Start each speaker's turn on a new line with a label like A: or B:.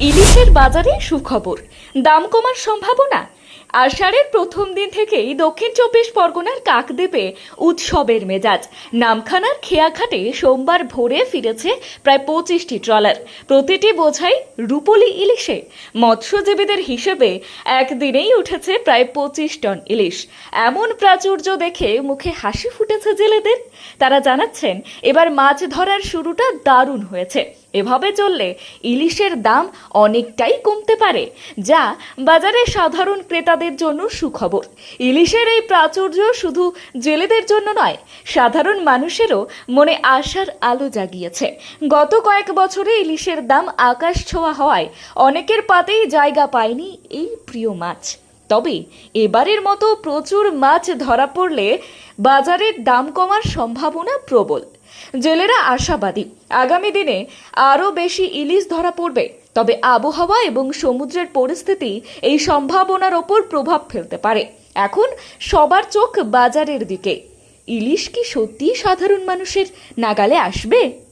A: ইলিশের বাজারে সুখবর। দাম কমার সম্ভাবনা? আষাঢ়ের প্রথম দিন থেকেই দক্ষিণ চব্বিশ পরগনার কাকদ্বীপে উৎসবের মেজাজ। নামখানার খেয়াঘাটে সোমবার ভোরে ফিরেছে প্রায় পঁচিশটি ট্রলার। প্রতিটি বোঝাই রূপলি ইলিশে। মৎস্যজীবীদের হিসেবে একদিনেই উঠেছে প্রায় পঁচিশ টন ইলিশ। এমন প্রাচুর্য দেখে মুখে হাসি ফুটেছে জেলেদের। তারা জানাচ্ছেন, এবার মাছ ধরার শুরুটা দারুণ হয়েছে। এভাবে চললে ইলিশের দাম অনেকটাই কমতে পারে, যা বাজারে সাধারণ ক্রেতাদের জন্য সুখবর। ইলিশের এই প্রাচুর্য শুধু জেলেদের জন্য নয়, সাধারণ মানুষেরও মনে আশার আলো জাগিয়েছে। গত কয়েক বছরে ইলিশের দাম আকাশ ছোঁয়া হওয়ায় অনেকের পাতেই জায়গা পায়নি এই প্রিয় মাছ। তবে এবারের মতো প্রচুর মাছ ধরা পড়লে বাজারের দাম কমার সম্ভাবনা প্রবল। জেলেরা আশাবাদী। আগামী দিনে আরও বেশি ইলিশ ধরা পড়বে। তবে আবহাওয়া এবং সমুদ্রের পরিস্থিতি এই সম্ভাবনার ওপর প্রভাব ফেলতে পারে। এখন সবার চোখ বাজারের দিকে। ইলিশ কি সত্যিই সাধারণ মানুষের নাগালে আসবে?